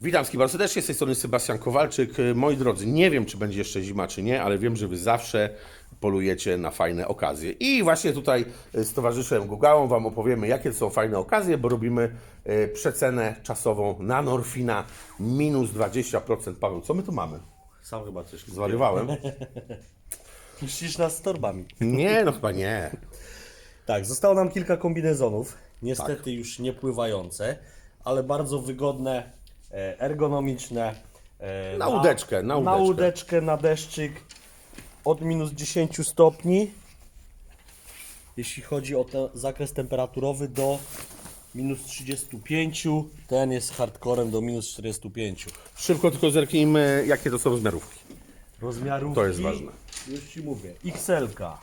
Witam wszystkich bardzo serdecznie, z tej strony Sebastian Kowalczyk. E, Moi drodzy, nie wiem, czy będzie jeszcze zima, czy nie, ale wiem, że Wy zawsze polujecie na fajne okazje. I właśnie tutaj e, z towarzyszem Gugałą Wam opowiemy, jakie są fajne okazje, bo robimy e, przecenę czasową na Norfina minus 20%. Paweł, co my tu mamy? Sam chyba coś Zwariowałem? Myślisz nas z torbami. Nie, no chyba nie. Tak, zostało nam kilka kombinezonów. Niestety już nie pływające, ale bardzo wygodne, ergonomiczne. e, Na łódeczkę, na Na łódeczkę. łódeczkę, na deszczyk od minus 10 stopni. Jeśli chodzi o ten zakres temperaturowy do minus 35, ten jest hardcorem do minus 45. Szybko tylko zerknijmy, jakie to są rozmiarówki. Rozmiarów To jest ważne. Już Ci mówię. XL-ka.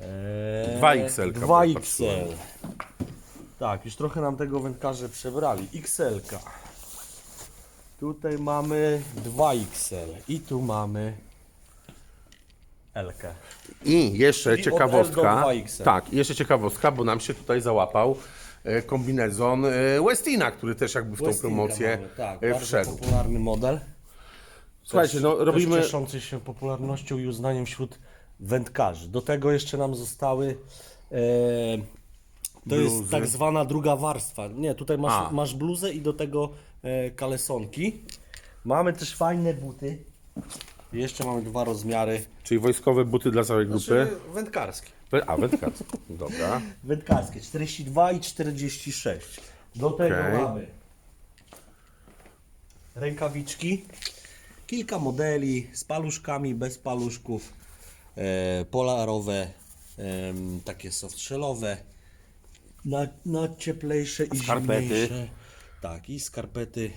Eee, 2XL, bo 2XL. Tak, już trochę nam tego wędkarze przebrali. XL-ka. Tutaj mamy 2XL i tu mamy L-kę. I jeszcze ciekawostka. L do 2XL. Tak, jeszcze ciekawostka, bo nam się tutaj załapał e, kombinezon e, Westina, który też jakby w tą promocję mamy, tak, e, wszedł. popularny model. Słuchajcie, no Też robimy. cieszący się popularnością i uznaniem wśród wędkarzy. Do tego jeszcze nam zostały. E, to Bluzy. jest tak zwana druga warstwa. Nie, tutaj A. masz, masz bluzę i do tego e, kalesonki. Mamy też fajne buty. Jeszcze mamy dwa rozmiary. Czyli wojskowe buty dla całej grupy. Znaczy, A, wędkarskie. Dobra. Wędkarskie 42 i 46. Do tego Okej. mamy rękawiczki, kilka modeli z paluszkami, bez paluszków, e, polarowe, em, takie softshellowe, na, na cieplejsze i Skarpety. zimniejsze. Tak, i skarpety.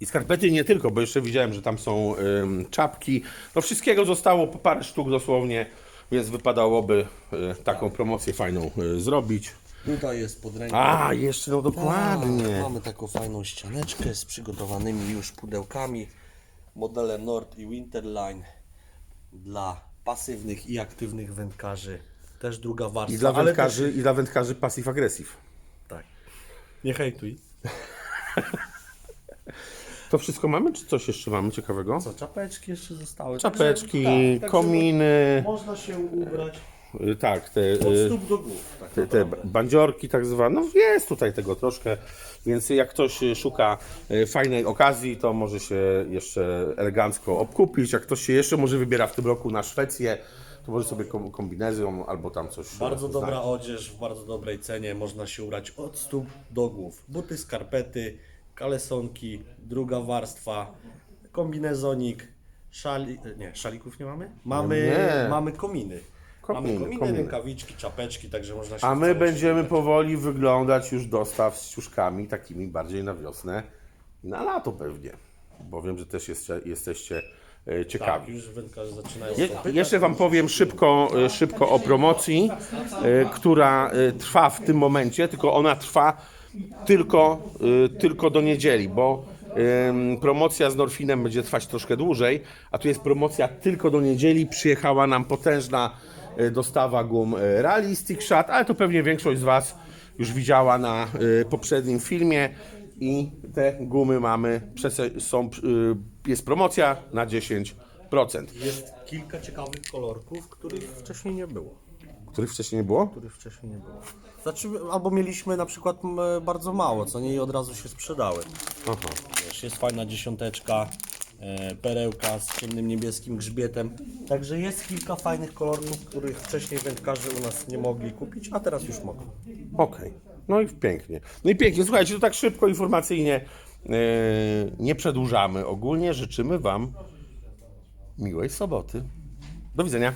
I skarpety nie tylko, bo jeszcze widziałem, że tam są ym, czapki. No wszystkiego zostało po parę sztuk dosłownie, więc wypadałoby y, taką promocję fajną y, zrobić. Tutaj jest pod ręką. A, jeszcze no dokładnie. Tak, mamy taką fajną ścianeczkę z przygotowanymi już pudełkami. Modele Nord i Winterline dla pasywnych i aktywnych wędkarzy. Też druga warstwa. I dla wędkarzy, i dla wędkarzy passive aggressive. Też, tak. Nie hejtuj. To wszystko mamy, czy coś jeszcze mamy ciekawego? Co, czapeczki jeszcze zostały. Czapeczki, tak, także kominy, Można się ubrać y, tak, te, od y, stóp do głów. Tak te, te bandziorki tak zwane. No jest tutaj tego troszkę, więc jak ktoś y, szuka fajnej okazji, to może się jeszcze elegancko obkupić. Jak ktoś się jeszcze może wybiera w tym roku na Szwecję, to może sobie kom- kombinezją albo tam coś Bardzo dobra odzież w bardzo dobrej cenie. Można się ubrać od stóp do głów. Buty, skarpety, kalesonki, druga warstwa, kombinezonik, szali... Nie, szalików nie mamy? Mamy, Nie. mamy kominy. Kominy, mamy kominy, kominy. rękawiczki, czapeczki, także można się A w my całości będziemy ubrać. powoli wyglądać już dostaw z ciuszkami takimi bardziej na wiosnę i na lato pewnie, bo wiem, że też jest, jesteście ciekawi. Tak, już wędkarze zaczynają Je, jeszcze Wam powiem szybko, e, szybko o promocji, e, która e, trwa w tym momencie, tylko ona trwa tylko, e, tylko do niedzieli, bo promocja z Norfinem będzie trwać troszkę dłużej, a tu jest promocja tylko do niedzieli. Przyjechała nam potężna e, dostawa gum e, Realistic Shot, ale to pewnie większość z Was już widziała na e, poprzednim filmie i te gumy mamy, są, e, jest promocja na 10%. Jest kilka ciekawych kolorków, których wcześniej nie było. Których wcześniej nie było? Których wcześniej nie było. Znaczy, albo mieliśmy na przykład m, bardzo mało, co nie i od razu się sprzedały. Aha. Wiesz, jest fajna dziesiąteczka, e, perełka z ciemnym niebieskim grzbietem. Także jest kilka fajnych kolorów, których wcześniej wędkarze u nas nie mogli kupić, a teraz już mogą. Okej. No i pięknie. No i pięknie. Słuchajcie, to tak szybko, informacyjnie nie przedłużamy. Ogólnie życzymy Wam miłej soboty. Do widzenia.